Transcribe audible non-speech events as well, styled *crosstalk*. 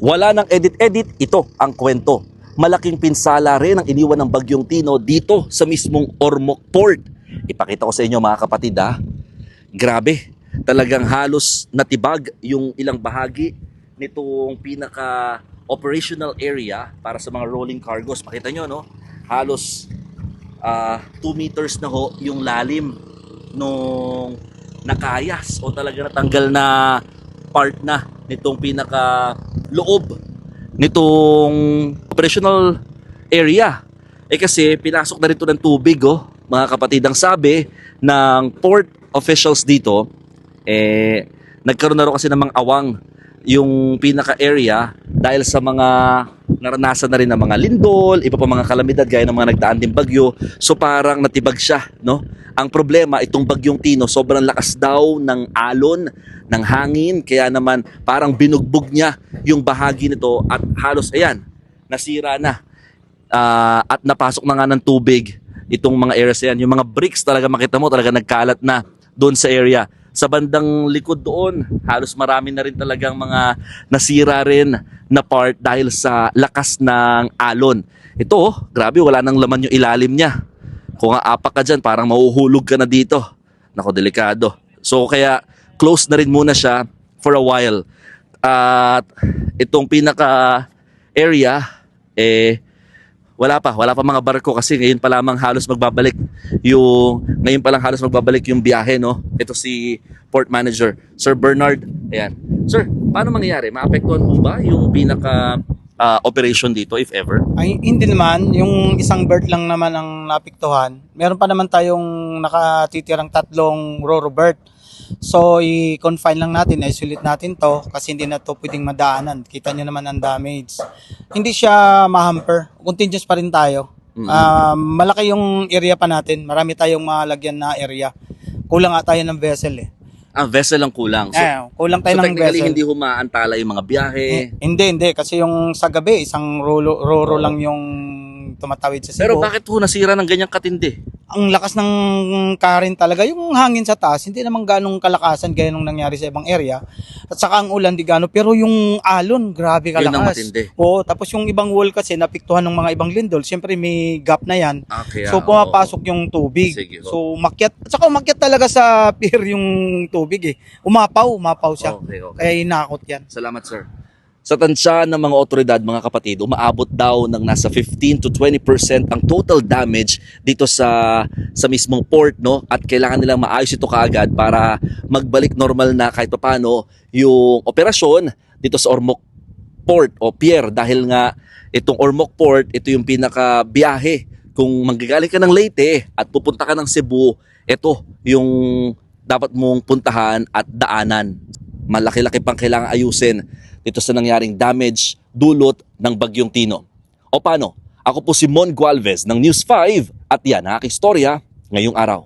Wala nang edit-edit, ito ang kwento. Malaking pinsala rin ang iniwan ng Bagyong Tino dito sa mismong Ormoc Port. Ipakita ko sa inyo mga kapatid ha. Grabe, talagang halos natibag yung ilang bahagi nitong pinaka operational area para sa mga rolling cargos. Pakita nyo no, halos 2 meters na ho yung lalim nung nakayas o talaga natanggal na part na nitong pinaka loob nitong operational area. Eh kasi pinasok na rito ng tubig oh, mga kapatid. Ang sabi ng port officials dito, eh nagkaroon na rin kasi ng mga awang yung pinaka-area dahil sa mga naranasan na rin ng mga lindol, iba pa mga kalamidad gaya ng mga nagdaan din bagyo. So parang natibag siya, no? Ang problema, itong bagyong Tino, sobrang lakas daw ng alon, ng hangin, kaya naman parang binugbog niya yung bahagi nito at halos, ayan, nasira na. Ah, at napasok na nga ng tubig itong mga areas yan. Yung mga bricks talaga makita mo, talaga nagkalat na doon sa area. Sa bandang likod doon, halos marami na rin talagang mga nasira rin na part dahil sa lakas ng alon. Ito, oh, grabe, wala nang laman yung ilalim niya. Kung aapak ka dyan, parang mahuhulog ka na dito. Nako, delikado. So, kaya close na rin muna siya for a while. At itong pinaka area, eh, wala pa, wala pa mga barko kasi ngayon pa lamang halos magbabalik yung ngayon pa lang halos magbabalik yung biyahe no. Ito si port manager, Sir Bernard. Ayan. Sir, paano mangyayari? Maapektuhan po ba yung pinaka ah, operation dito if ever? Ay, hindi naman, yung isang bird lang naman ang napiktuhan. Meron pa naman tayong nakatitirang tatlong Roro bird. So, i-confine lang natin, isolate natin to kasi hindi na to pwedeng madaanan. Kita nyo naman ang damage. Hindi siya ma-hamper. Continuous pa rin tayo. Mhm. Ah, malaki yung area pa natin. Marami tayong malagyan na area. Kulang nga tayo ng vessel eh. Ang vessel lang kulang. So, eh kulang tayo so ng vessel. hindi humaantala yung mga biyahe. Eh, hindi, hindi. Kasi yung sa gabi, isang rolo, roro lang yung tumatawid sa Cebu. Pero bakit po nasira ng ganyang katindi? ang lakas ng current talaga, yung hangin sa taas, hindi naman ganong kalakasan gaya nung nangyari sa ibang area. At saka ang ulan, di gano. Pero yung alon, grabe Yun ang kalakas. matindi. Oo, tapos yung ibang wall kasi, napiktuhan ng mga ibang lindol, siyempre may gap na yan. Okay, So ah, pumapasok yung tubig. Sige, oo. so umakyat, at saka umakyat talaga sa *laughs* pier yung tubig eh. Umapaw, umapaw siya. Okay, okay. Kaya inakot yan. Salamat, sir. Sa tansya ng mga otoridad, mga kapatid, umaabot daw ng nasa 15 to 20% ang total damage dito sa sa mismong port, no? At kailangan nilang maayos ito kaagad para magbalik normal na kahit paano yung operasyon dito sa Ormoc Port o Pier dahil nga itong Ormoc Port, ito yung pinaka biyahe kung manggagaling ka ng Leyte at pupunta ka ng Cebu, ito yung dapat mong puntahan at daanan. Malaki-laki pang kailangan ayusin dito sa nangyaring damage dulot ng Bagyong Tino. O paano? Ako po si Mon Gualvez ng News 5 at yan ang aking istorya ngayong araw.